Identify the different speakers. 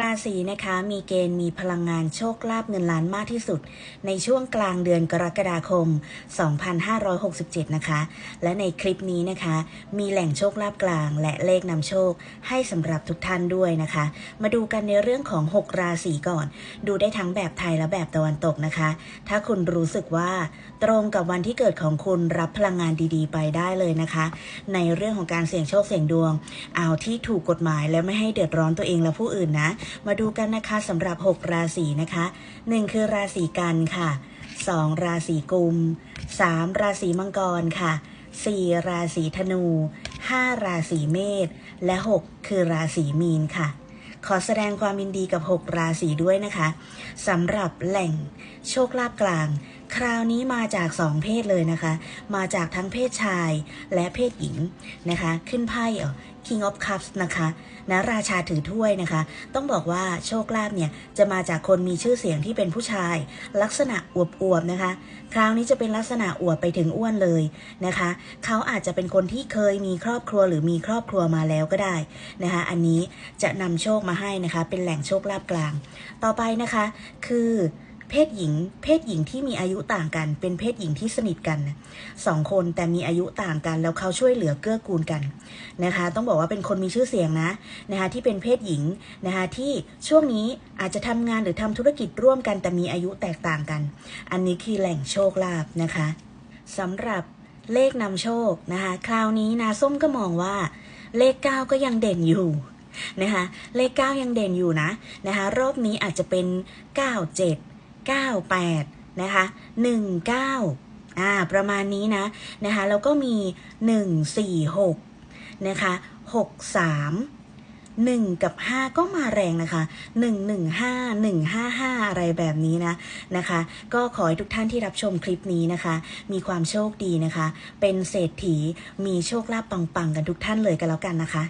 Speaker 1: ราศีนะคะ มีเกณฑ์มีพลังงานโชคลาภเงินล้านมากที่สุด ในช่วงกลางเดือนกรกฎาคม 2567 นะคะ และในคลิปนี้นะคะ มีแหล่งโชคลาภกลาง และเลขนำโชคให้สำหรับทุกท่านด้วยนะคะ มาดูกันในเรื่องของ 6 ราศีก่อน ดูได้ทั้งแบบไทยและแบบตะวันตกนะคะ ถ้าคุณรู้สึกว่าตรงกับวันที่เกิดของคุณรับพลังงานดีๆ ไปได้เลยนะคะ ในเรื่องของการเสี่ยงโชคเสี่ยงดวง เอาที่ถูกกฎหมายและไม่ให้เดือดร้อนตัวเองและผู้อื่นนะมาดูกันนะคะสำหรับ 6 ราศีนะคะ 1 คือราศีกันค่ะ 2 ราศีกุม 3 ราศีมังกรค่ะ 4 ราศีธนู 5 ราศีเมษและ 6 คือราศีมีนค่ะ ขอแสดงความยินดีกับ 6 ราศีด้วยนะคะสำหรับแหล่งโชคลาภกลางคราวนี้มาจาก2เพศเลยนะคะ มาจากทั้งเพศชายและเพศหญิงนะคะ ขึ้นไพ่เอ่อ King of Cups นะคะนะราชาถือถ้วยนะคะ ต้องบอกว่าโชคลาภเนี่ยจะมาจากคนมีชื่อเสียงที่เป็นผู้ชาย ลักษณะอวบๆนะคะ คราวนี้จะเป็นลักษณะอวบไปถึงอ้วนเลยนะคะ เขาอาจจะเป็นคนที่เคยมีครอบครัวหรือมีครอบครัวมาแล้วก็ได้นะคะ อันนี้จะนำโชคมาให้นะคะ เป็นแหล่งโชคลาภกลาง ต่อไปนะคะ คือ เพศหญิง เพศหญิงที่มีอายุต่างกัน เป็นเพศหญิงที่สนิทกันสองคนแต่มีอายุต่างกัน แล้วเขาช่วยเหลือเกื้อกูลกันนะคะ ต้องบอกว่าเป็นคนมีชื่อเสียงนะนะคะที่เป็นเพศหญิงนะคะที่ช่วงนี้อาจจะทำงานหรือทำธุรกิจร่วมกันแต่มีอายุแตกต่างกัน อันนี้คือแหล่งโชคลาภนะคะสำหรับเลขนำโชคนะคะ คราวนี้นาส้มก็มองว่าเลขเก้าก็ยังเด่นอยู่นะคะ เลข 9 ยังเด่นอยู่นะนะคะ รอบนี้อาจจะเป็น 97 98 นะคะ 19 อ่า ประมาณนี้นะ นะคะ แล้วก็มี 146 นะคะ 63 1 กับ 5 ก็มาแรงนะคะ 115 155 อะไรแบบนี้นะนะคะ ก็ขอให้ทุกท่านที่รับชมคลิปนี้นะคะ มีความโชคดีนะคะ เป็นเศรษฐีมีโชคลาภปังๆ กันทุกท่านเลยกันแล้วกันนะคะ